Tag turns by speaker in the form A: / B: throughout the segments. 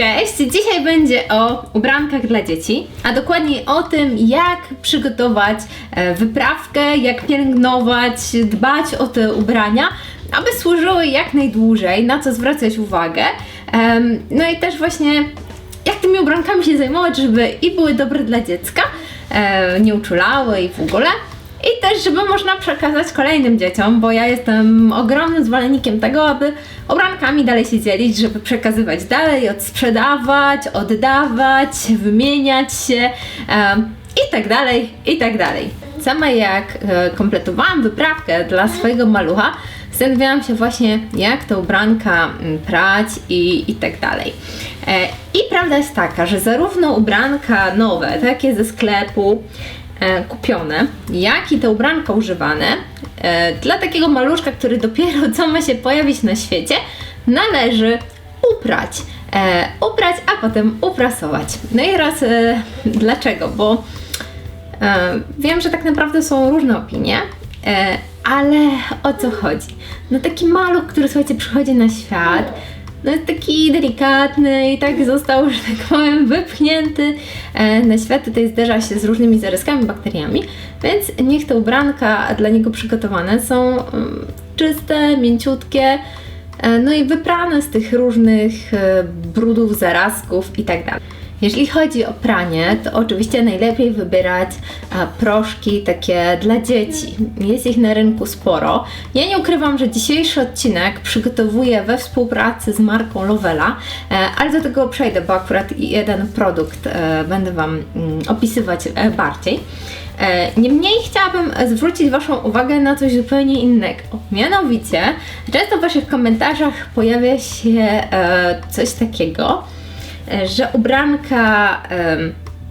A: Cześć! Dzisiaj będzie o ubrankach dla dzieci, a dokładniej o tym, jak przygotować e, wyprawkę, jak pielęgnować, dbać o te ubrania, aby służyły jak najdłużej, na co zwracać uwagę. No i też właśnie, jak tymi ubrankami się zajmować, żeby i były dobre dla dziecka, e, nie uczulały i w ogóle. I też, żeby można przekazać kolejnym dzieciom, bo ja jestem ogromnym zwolennikiem tego, aby ubrankami dalej się dzielić, żeby przekazywać dalej, odsprzedawać, oddawać, wymieniać się em, i tak dalej, i tak dalej. Sama jak e, kompletowałam wyprawkę dla swojego malucha, zastanawiałam się właśnie, jak te ubranka prać i, i tak dalej. E, I prawda jest taka, że zarówno ubranka nowe, takie ze sklepu, kupione, jak i te ubranka używane, e, dla takiego maluszka, który dopiero co ma się pojawić na świecie, należy uprać. E, uprać, a potem uprasować. No i raz e, dlaczego? Bo e, wiem, że tak naprawdę są różne opinie, e, ale o co chodzi? No taki maluch, który słuchajcie, przychodzi na świat, no jest taki delikatny i tak został, że tak powiem, wypchnięty e, na świat. Tutaj zderza się z różnymi zaryskami, bakteriami, więc niech te ubranka dla niego przygotowane są mm, czyste, mięciutkie, e, no i wyprane z tych różnych e, brudów, zarazków i tak. Jeżeli chodzi o pranie, to oczywiście najlepiej wybierać e, proszki takie dla dzieci. Jest ich na rynku sporo. Ja nie ukrywam, że dzisiejszy odcinek przygotowuję we współpracy z marką Lovela, e, ale do tego przejdę, bo akurat jeden produkt e, będę Wam mm, opisywać bardziej. Niemniej chciałabym zwrócić Waszą uwagę na coś zupełnie innego. Mianowicie, często w Waszych komentarzach pojawia się coś takiego, że ubranka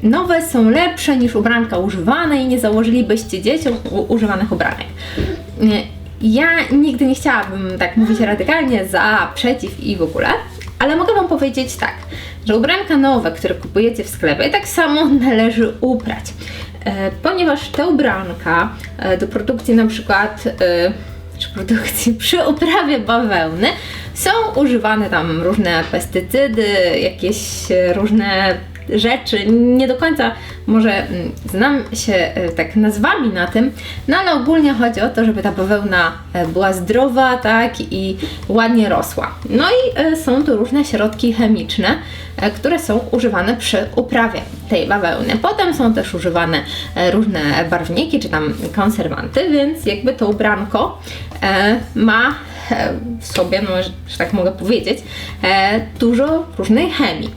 A: nowe są lepsze niż ubranka używane i nie założylibyście dzieciom używanych ubranek. E, Ja nigdy nie chciałabym tak mówić radykalnie za, przeciw i w ogóle, ale mogę Wam powiedzieć tak, że ubranka nowe, które kupujecie w sklepie, tak samo należy uprać. E, ponieważ te ubranka e, do produkcji na przykład e, czy produkcji przy uprawie bawełny są używane tam różne pestycydy, jakieś e, różne rzeczy. Nie do końca może mm, znam się e, tak nazwami na tym, no ale ogólnie chodzi o to, żeby ta bawełna e, była zdrowa, tak i ładnie rosła. No i są tu różne środki chemiczne, które są używane przy uprawie tej bawełny. Potem są też używane różne barwniki czy tam konserwanty, więc jakby to ubranko ma e, w sobie, no, że, tak mogę powiedzieć, e, dużo różnej chemii.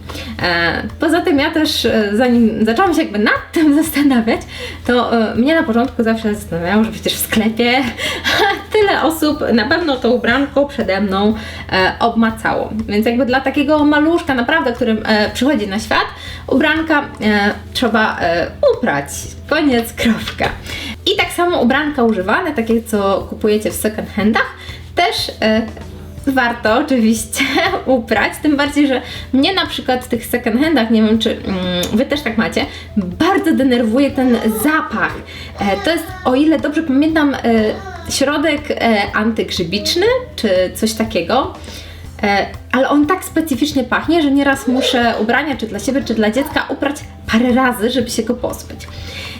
A: E, poza tym ja też, e, zanim zaczęłam się jakby nad tym zastanawiać, to e, mnie na początku zawsze zastanawiało, że przecież w sklepie tyle osób na pewno to ubranko przede mną e, obmacało. Więc jakby dla takiego maluszka naprawdę, którym e, przychodzi na świat, ubranka e, trzeba e, uprać. Koniec, kropka. I tak samo ubranka używane, takie co kupujecie w second handach, też e, warto oczywiście uprać, tym bardziej, że mnie na przykład w tych second handach, nie wiem czy mm, wy też tak macie, bardzo denerwuje ten zapach. E, to jest, o ile dobrze pamiętam, e, środek antygrzybiczny, czy coś takiego. E, ale on tak specyficznie pachnie, że nieraz muszę ubrania, czy dla siebie, czy dla dziecka, uprać parę razy, żeby się go pozbyć.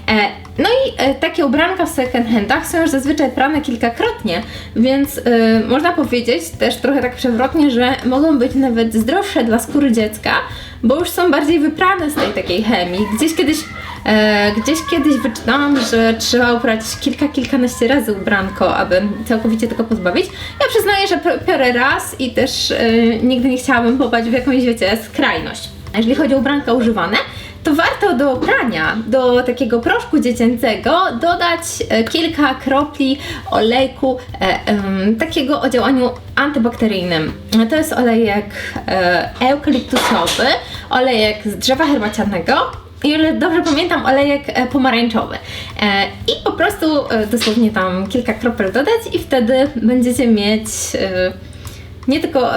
A: E, no i e, takie ubranka w second handach są już zazwyczaj prane kilkakrotnie, więc można powiedzieć też trochę tak przewrotnie, że mogą być nawet zdrowsze dla skóry dziecka, bo już są bardziej wyprane z tej takiej chemii. Gdzieś kiedyś, gdzieś kiedyś wyczytałam, że trzeba uprać kilka, kilkanaście razy ubranko, aby całkowicie tego pozbawić. Ja przyznaję, że p- biorę raz i też e, nigdy nie chciałabym popaść w jakąś, wiecie, skrajność. Jeżeli chodzi o ubranka używane, to warto do prania, do takiego proszku dziecięcego dodać e, kilka kropli olejku e, em, takiego o działaniu antybakteryjnym. To jest olejek e, eukaliptusowy, olejek z drzewa herbacianego ile dobrze pamiętam, olejek e, pomarańczowy. E, I po prostu e, dosłownie tam kilka kropel dodać i wtedy będziecie mieć nie tylko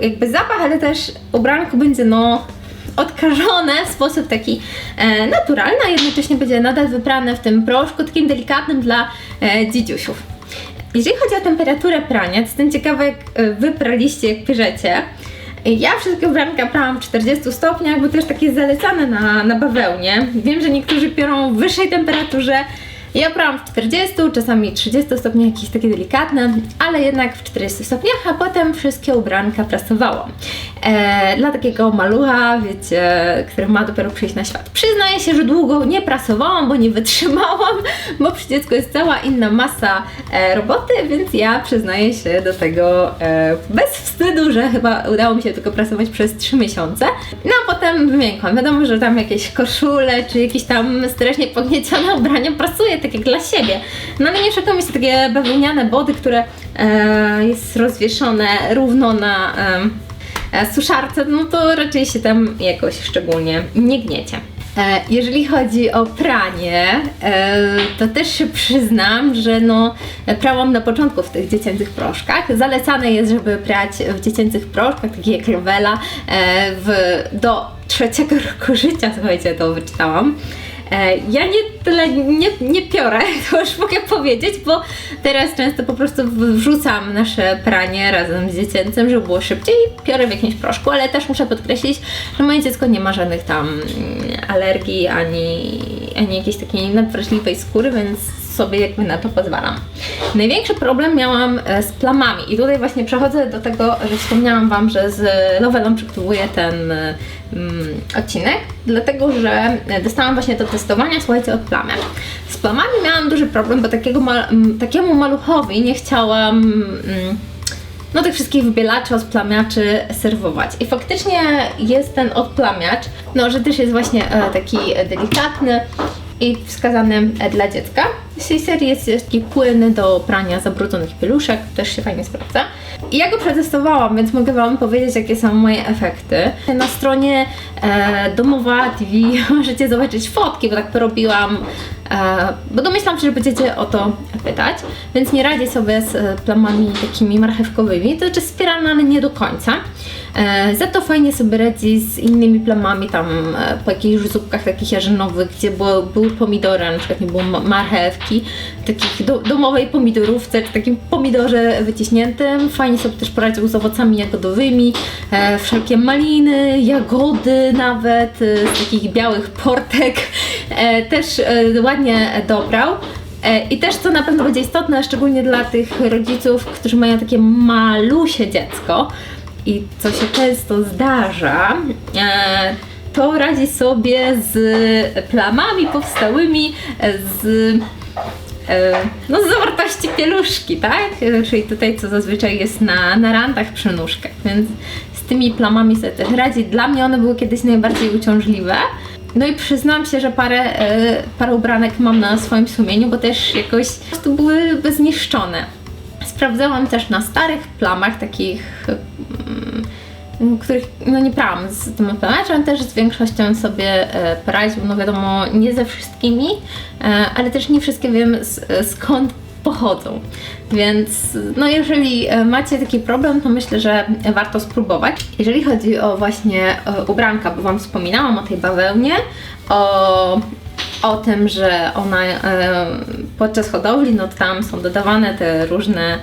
A: jakby zapach, ale też ubranko będzie no odkażone w sposób taki naturalny, a jednocześnie będzie nadal wyprane w tym proszku takim delikatnym dla e, dzidziusiów. Jeżeli chodzi o temperaturę prania, to jestem ciekawa jak wy praliście, jak piżecie. Ja wszystkie ubranka prałam w 40 stopniach, bo też takie zalecane na, na bawełnie. Wiem, że niektórzy piorą w wyższej temperaturze. Ja prałam w 40, czasami 30 stopniach, jakieś takie delikatne, ale jednak w 40 stopniach, a potem wszystkie ubranka prasowałam. E, dla takiego malucha, wiecie, który ma dopiero przyjść na świat. Przyznaję się, że długo nie prasowałam, bo nie wytrzymałam, bo przy dziecku jest cała inna masa e, roboty, więc ja przyznaję się do tego e, bez wstydu, że chyba udało mi się tylko prasować przez 3 miesiące. No a potem wymiękłam. Wiadomo, że tam jakieś koszule, czy jakieś tam strasznie pogniecione ubrania prasuję, tak jak dla siebie. No szykują mi się takie bawełniane body, które e, jest rozwieszone równo na e, suszarce, no to raczej się tam jakoś szczególnie nie gniecie. E, Jeżeli chodzi o pranie, e, to też się przyznam, że no, prałam na początku w tych dziecięcych proszkach. Zalecane jest, żeby prać w dziecięcych proszkach, takich jak Rowella, e, w, do trzeciego roku życia, słuchajcie, to wyczytałam. E, Ja nie tyle nie, nie piorę, to już mogę powiedzieć, bo teraz często po prostu wrzucam nasze pranie razem z dziecięcym, żeby było szybciej. Piorę w jakimś proszku, ale też muszę podkreślić, że moje dziecko nie ma żadnych tam mm, alergii ani, ani jakiejś takiej nadwrażliwej skóry, więc sobie jakby na to pozwalam. Największy problem miałam e, z plamami i tutaj właśnie przechodzę do tego, że wspomniałam Wam, że z Lovelą przygotowuję ten e, mm, odcinek, dlatego że e, dostałam właśnie do testowania, słuchajcie, od plamy. Z plamami miałam duży problem, bo takiego ma- m, takiemu maluchowi nie chciałam mm, no tych wszystkich wybielaczy, odplamiaczy serwować. I faktycznie jest ten odplamiacz, no że też jest właśnie e, taki delikatny i wskazany e, dla dziecka. Z tej serii jest taki płynny do prania zabrudzonych pieluszek, też się fajnie sprawdza. I ja go przetestowałam, więc mogę Wam powiedzieć, jakie są moje efekty. Na stronie e, Domowa TV możecie zobaczyć fotki, bo tak porobiłam, bo domyślam się, że będziecie o to pytać, więc nie radzię sobie z e, plamami takimi marchewkowymi, to znaczy spiralne, nie do końca. E, za to fajnie sobie radzi z innymi plamami, tam e, po jakichś zupkach takich jarzynowych, gdzie było, były pomidory, na przykład nie było ma- marchewki, takich do, domowej pomidorówce, czy takim pomidorze wyciśniętym. Fajnie sobie też poradził z owocami jagodowymi, e, wszelkie maliny, jagody nawet, e, z takich białych portek, e, też e, ładnie dobrał. E, I też co na pewno będzie istotne, szczególnie dla tych rodziców, którzy mają takie malusie dziecko i co się często zdarza, e, to radzi sobie z plamami powstałymi e, z e, no z zawartości pieluszki, tak? E, Czyli tutaj co zazwyczaj jest na, na rantach przy nóżkach, więc z tymi plamami sobie też radzi. Dla mnie one były kiedyś najbardziej uciążliwe. No i przyznam się, że parę, e, parę ubranek mam na swoim sumieniu, bo też jakoś po prostu były zniszczone. Sprawdzałam też na starych plamach, takich, mm, których no nie prałam z tym plamaczem, też z większością sobie e, poradził, no wiadomo, nie ze wszystkimi, e, ale też nie wszystkie wiem skąd pochodzą. Więc no jeżeli e, macie taki problem, to myślę, że warto spróbować. Jeżeli chodzi o właśnie e, ubranka, bo Wam wspominałam o tej bawełnie, o o tym, że ona e, podczas hodowli, no tam są dodawane te różne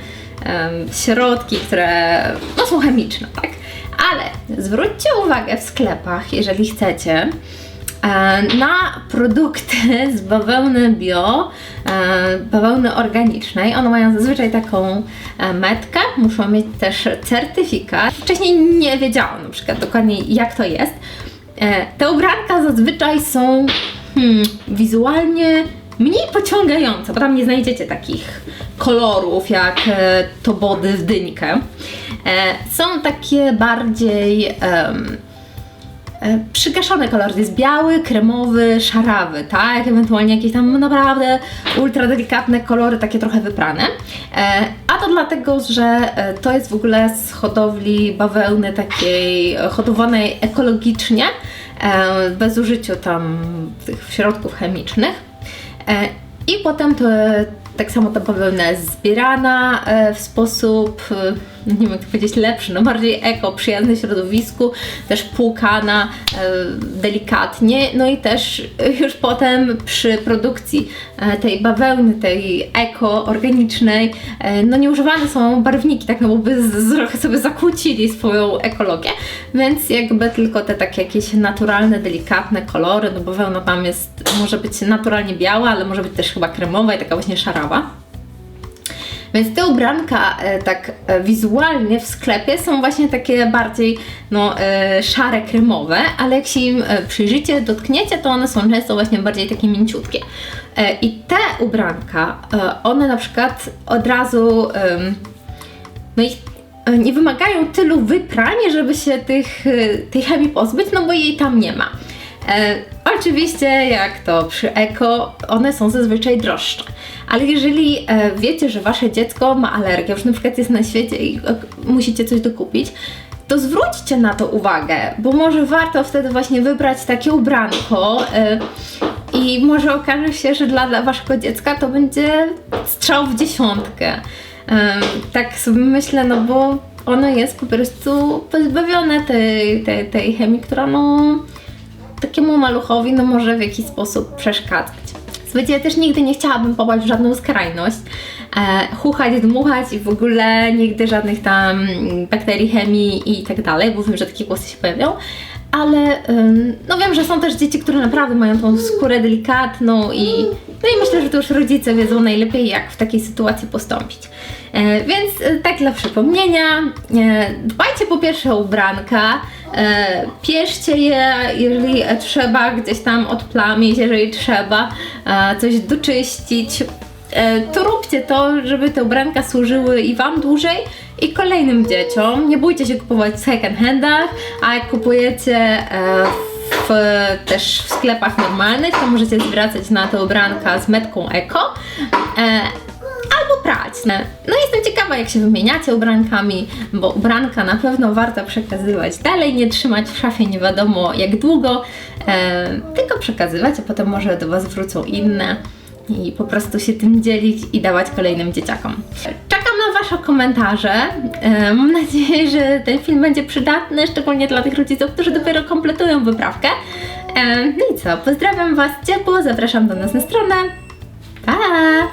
A: środki, które no, są chemiczne, tak? Ale zwróćcie uwagę w sklepach, jeżeli chcecie, na produkty z bawełny bio, e, bawełny organicznej. One mają zazwyczaj taką e, metkę, muszą mieć też certyfikat. Wcześniej nie wiedziałam na przykład dokładnie jak to jest. E, Te ubranka zazwyczaj są hmm, wizualnie mniej pociągające, bo tam nie znajdziecie takich kolorów jak e, to body w dyńkę. E, są takie bardziej e, przygaszony kolor, to jest biały, kremowy, szarawy, tak? Ewentualnie jakieś tam naprawdę ultra delikatne kolory, takie trochę wyprane. E, a to dlatego, że e, to jest w ogóle z hodowli bawełny takiej e, hodowanej ekologicznie, e, bez użyciu tam tych środków chemicznych. E, I potem to, tak samo ta bawełna jest zbierana e, w sposób e, nie wiem jak powiedzieć, lepszy, no bardziej eko, przyjazny środowisku, też płukana e, delikatnie, no i też już potem przy produkcji e, tej bawełny, tej eko, organicznej, e, no nie używane są barwniki, tak no bo by trochę sobie zakłócili swoją ekologię, więc jakby tylko te takie jakieś naturalne, delikatne kolory, no bawełna tam jest, może być naturalnie biała, ale może być też chyba kremowa i taka właśnie szarawa. Więc te ubranka e, tak e, wizualnie w sklepie są właśnie takie bardziej no, e, szare, kremowe, ale jak się im przyjrzycie, dotkniecie, to one są często właśnie bardziej takie mięciutkie. I te ubranka, one na przykład od razu no i e, nie wymagają tylu wyprań, żeby się tych, tej chemii pozbyć, no bo jej tam nie ma. E, oczywiście, jak to przy eko, one są zazwyczaj droższe. Ale jeżeli e, wiecie, że wasze dziecko ma alergię, już na przykład jest na świecie i e, musicie coś dokupić, to zwróćcie na to uwagę, bo może warto wtedy właśnie wybrać takie ubranko e, i może okaże się, że dla, dla waszego dziecka to będzie strzał w dziesiątkę. Em, tak sobie myślę, no bo ono jest po prostu pozbawione tej, tej, tej chemii, która no takiemu maluchowi no może w jakiś sposób przeszkadzać. Słuchajcie, ja też nigdy nie chciałabym popaść w żadną skrajność, e, chuchać, dmuchać i w ogóle nigdy żadnych tam bakterii, chemii i tak dalej, bo wiem, że takie głosy się pojawią, ale ym, no wiem, że są też dzieci, które naprawdę mają tą skórę delikatną i no i myślę, że to już rodzice wiedzą najlepiej, jak w takiej sytuacji postąpić. E, więc e, tak dla przypomnienia, e, dbajcie po pierwsze o ubranka, pierzcie je, jeżeli e, trzeba, gdzieś tam odplamić, jeżeli trzeba e, coś doczyścić. E, to róbcie to, żeby te ubranka służyły i Wam dłużej, i kolejnym dzieciom. Nie bójcie się kupować w second handach, a jak kupujecie e, w, też w sklepach normalnych, to możecie zwracać na te ubranka z metką eko. Prać. No jestem ciekawa, jak się wymieniacie ubrankami, bo ubranka na pewno warto przekazywać dalej, nie trzymać w szafie nie wiadomo jak długo, e, tylko przekazywać, a potem może do Was wrócą inne i po prostu się tym dzielić i dawać kolejnym dzieciakom. Czekam na Wasze komentarze. E, mam nadzieję, że ten film będzie przydatny, szczególnie dla tych rodziców, którzy dopiero kompletują wyprawkę. E, no i co, pozdrawiam Was ciepło, zapraszam do nas na stronę. Pa!